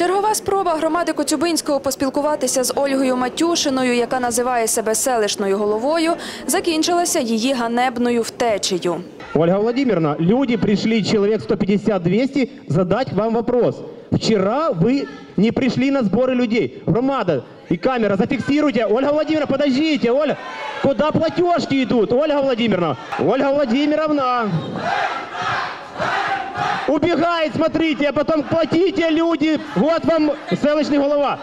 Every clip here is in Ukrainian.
Чергова спроба громади Коцюбинського поспілкуватися з Ольгою Матюшиною, яка називає себе селищною головою, закінчилася її ганебною втечею. Ольга Владимировна, люди пришли, человек 150-200, задать вам вопрос. Вчера вы не пришли на сборы людей. Громада и камера, зафиксируйте. Ольга Владимировна, подождите, Оля. Куда платежки идут, Ольга Владимировна? Ольга Владимировна. Убегает, смотрите, а потом платите, люди. Вот вам селищный голова.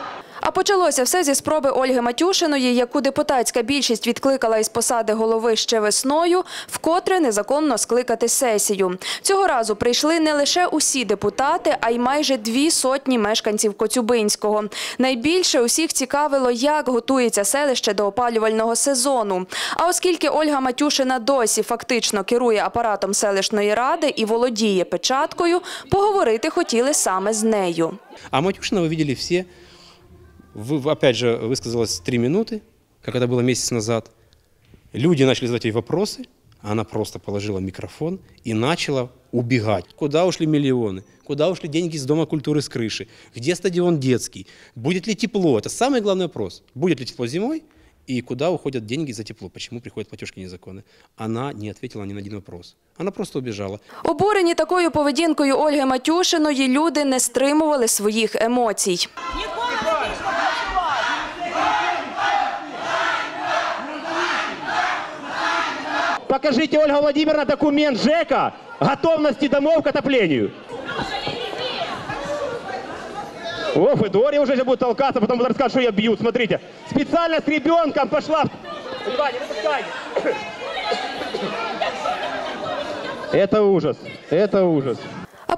А почалося все зі спроби Ольги Матюшиної, яку депутатська більшість відкликала із посади голови ще весною, вкотре незаконно скликати сесію. Цього разу прийшли не лише усі депутати, а й майже дві сотні мешканців Коцюбинського. Найбільше усіх цікавило, як готується селище до опалювального сезону. А оскільки Ольга Матюшина досі фактично керує апаратом селищної ради і володіє печаткою, поговорити хотіли саме з нею. А Матюшина вы видели все. Вы, вы, опять же, высказалась три минуты, как это было месяц назад. Люди начали задать ей вопросы, а она просто положила микрофон и начала убегать. Куда ушли миллионы? Куда ушли деньги с Дома культуры с крыши? Где стадион детский? Будет ли тепло? Это самый главный вопрос. Будет ли тепло зимой? И куда уходят деньги за тепло? Почему приходят платежки незаконные? Она не ответила ни на один вопрос. Она просто убежала. Обурені такою поведінкою Ольги Матюшиної люди не стримували своїх емоцій. Покажите, Ольга Владимировна, документ ЖЭКа готовности домов к отоплению. О, Федория уже будет толкаться, потом будет рассказывать, что я бьют. Смотрите, специально с ребенком пошла. Это ужас, это ужас.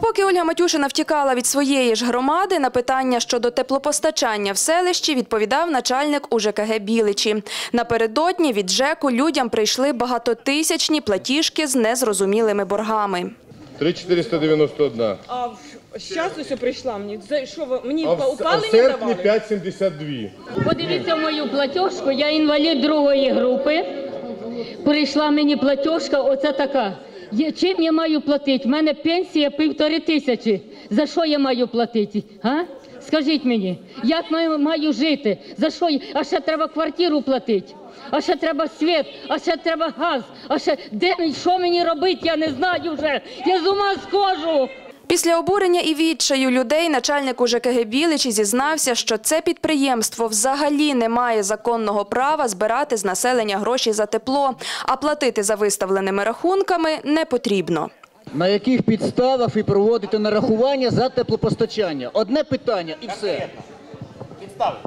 Поки Ольга Матюшина втікала від своєї ж громади, на питання щодо теплопостачання в селищі відповідав начальник УЖКГ Біличі. Напередодні від ЖЕКу людям прийшли багатотисячні платіжки з незрозумілими боргами. 3491. А зараз ось прийшла мені. За що ви мені А в, по а в давали? 5,72. Подивіться мою платіжку, я інвалід другої групи. Прийшла мені платіжка, оце така. Є- Чим я маю платити? У мене пенсія півтори тисячі. За що я маю платити? А? Скажіть мені, як я маю жити? За що? я- А ще треба квартиру платити. А ще треба світ, а ще треба газ, а ще де що мені робити, я не знаю вже. Я з ума схожу. Після обурення і відчаю людей начальник УЖКГ Біличі зізнався, що це підприємство взагалі не має законного права збирати з населення гроші за тепло, а платити за виставленими рахунками не потрібно. На яких підставах ви проводите нарахування за теплопостачання? Одне питання і все. Підстави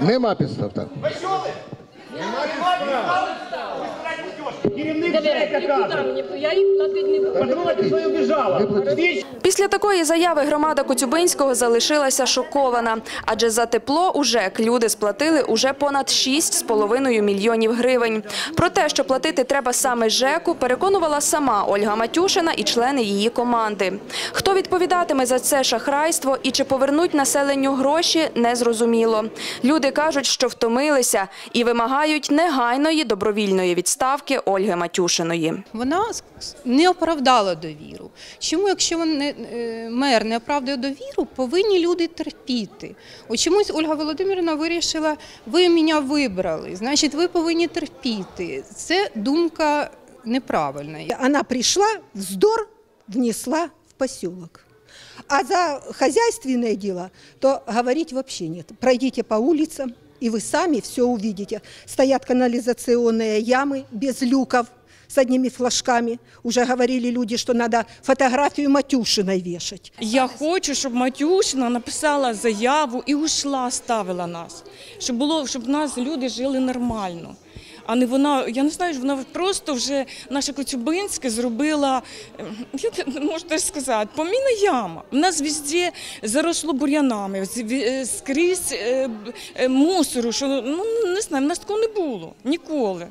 Нема підстав так. Керівник ЖЕКа каже. Я їх платити не буду. Подумайте, що я убежала. Після такої заяви громада Коцюбинського залишилася шокована, адже за тепло у ЖЕК люди сплатили уже понад 6,5 мільйонів гривень. Про те, що платити треба саме ЖЕКу, переконувала сама Ольга Матюшина і члени її команди. Хто відповідатиме за це шахрайство і чи повернуть населенню гроші, незрозуміло. Люди кажуть, що втомилися і вимагають негайної добровільної відставки Ольги Матюшиної. вона не оправдала довіру. Чому, якщо не, е, мер не оправдує довіру, повинні люди терпіти? От чомусь Ольга Володимирівна вирішила, ви мене вибрали, значить, ви повинні терпіти. Це думка неправильна. Она пришла, вздор внесла поселок. А за хозяйственное дело, то говорить вообще нет. Пройдите по улицам, и вы сами все увидите. Стоят канализационные ямы без люков с одними флажками. Уже говорили люди, что надо фотографию Матюшиной вешать. Я хочу, щоб Матюшина написала заяву і ушла, ставила нас. Щоб було, щоб нас люди жили нормально. А не вона, я не знаю, вона просто вже наша Коцюбинська зробила, е, я можу теж сказати, поміна яма. У нас везде заросло бур'янами, е, скрізь е, е, мусору, що ну не знаю, в нас такого не було ніколи.